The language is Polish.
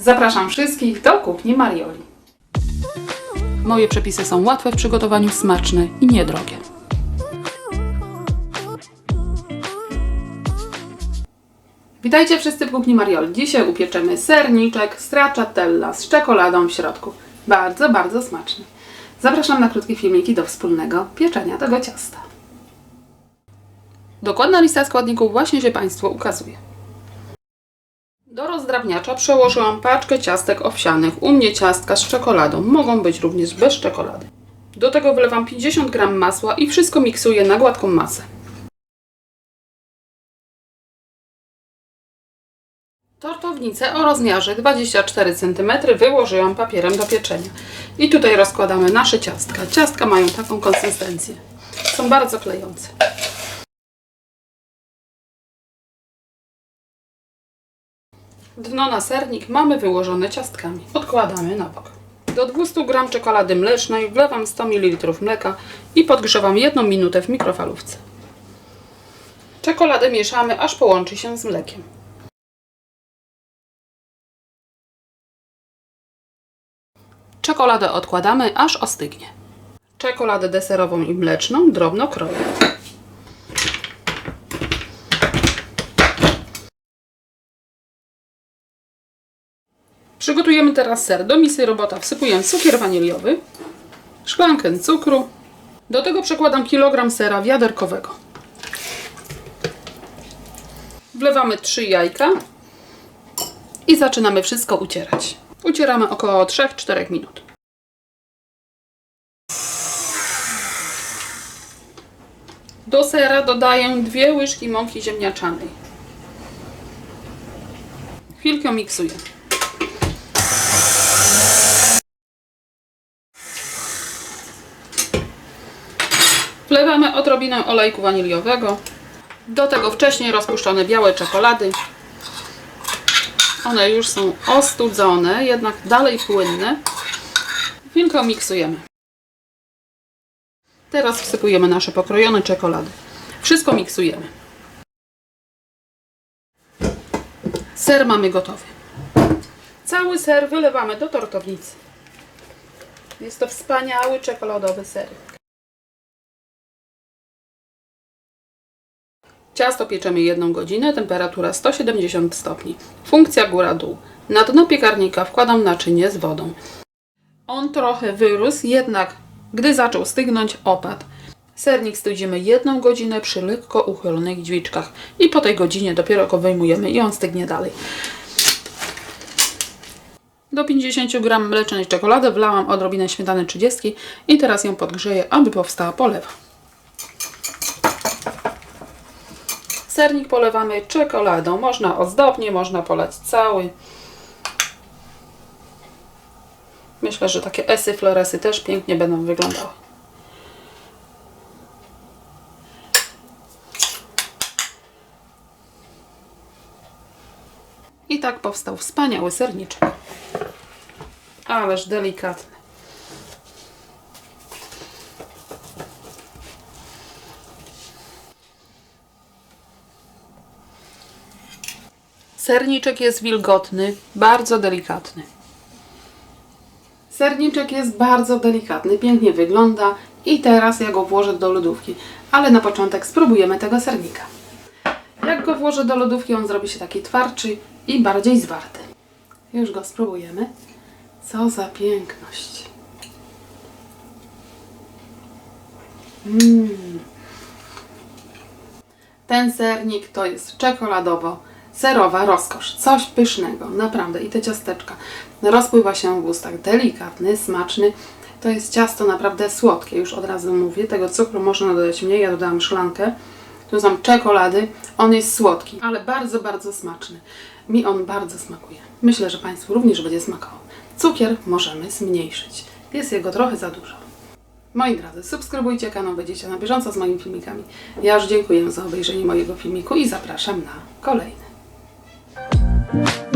Zapraszam wszystkich do kuchni Marioli. Moje przepisy są łatwe w przygotowaniu, smaczne i niedrogie. Witajcie wszyscy w kuchni Marioli. Dzisiaj upieczemy serniczek stracciatella z czekoladą w środku. Bardzo, bardzo smaczny. Zapraszam na krótkie filmiki do wspólnego pieczenia tego ciasta. Dokładna lista składników właśnie się Państwu ukazuje. Do rozdrabniacza przełożyłam paczkę ciastek owsianych. U mnie ciastka z czekoladą. Mogą być również bez czekolady. Do tego wlewam 50 g masła i wszystko miksuję na gładką masę. Tortownicę o rozmiarze 24 cm wyłożyłam papierem do pieczenia. I tutaj rozkładamy nasze ciastka. Ciastka mają taką konsystencję. Są bardzo klejące. Dno na sernik mamy wyłożone ciastkami. Odkładamy na bok. Do 200 g czekolady mlecznej wlewam 100 ml mleka i podgrzewam 1 minutę w mikrofalówce. Czekoladę mieszamy, aż połączy się z mlekiem. Czekoladę odkładamy, aż ostygnie. Czekoladę deserową i mleczną drobno kroję. Przygotujemy teraz ser. Do misy robota wsypuję cukier waniliowy, szklankę cukru. Do tego przekładam kilogram sera wiaderkowego. Wlewamy 3 jajka i zaczynamy wszystko ucierać. Ucieramy około 3-4 minut. Do sera dodaję 2 łyżki mąki ziemniaczanej. Chwilkę miksuję. Wlewamy odrobinę olejku waniliowego. Do tego wcześniej rozpuszczone białe czekolady. One już są ostudzone, jednak dalej płynne. Chwilkę miksujemy. Teraz wsypujemy nasze pokrojone czekolady. Wszystko miksujemy. Ser mamy gotowy. Cały ser wylewamy do tortownicy. Jest to wspaniały czekoladowy ser. Ciasto pieczemy 1 godzinę, temperatura 170 stopni. Funkcja góra-dół. Na dno piekarnika wkładam naczynie z wodą. On trochę wyrósł, jednak gdy zaczął stygnąć, opadł. Sernik studzimy 1 godzinę przy lekko uchylonych dźwiczkach i po tej godzinie dopiero go wyjmujemy i on stygnie dalej. Do 50 g mlecznej czekolady wlałam odrobinę śmietany 30 i teraz ją podgrzeję, aby powstała polewa. Sernik polewamy czekoladą. Można ozdobnie, można polać cały. Myślę, że takie esy floresy też pięknie będą wyglądały. I tak powstał wspaniały serniczek. Ależ delikatny. Serniczek jest wilgotny, bardzo delikatny. Serniczek jest bardzo delikatny, pięknie wygląda i teraz ja go włożę do lodówki. Ale na początek spróbujemy tego sernika. Jak go włożę do lodówki, on zrobi się taki twardszy i bardziej zwarty. Już go spróbujemy. Co za piękność. Mmm. Ten sernik to jest czekoladowo serowa rozkosz. Coś pysznego, naprawdę. I te ciasteczka. Rozpływa się w ustach. Delikatny, smaczny. To jest ciasto naprawdę słodkie, już od razu mówię. Tego cukru można dodać mniej. Ja dodałam szklankę. Tu są czekolady. On jest słodki, ale bardzo, bardzo smaczny. Mi on bardzo smakuje. Myślę, że Państwu również będzie smakował. Cukier możemy zmniejszyć. Jest jego trochę za dużo. Moi drodzy, subskrybujcie kanał, będziecie na bieżąco z moimi filmikami. Ja już dziękuję za obejrzenie mojego filmiku i zapraszam na kolejny. Bye.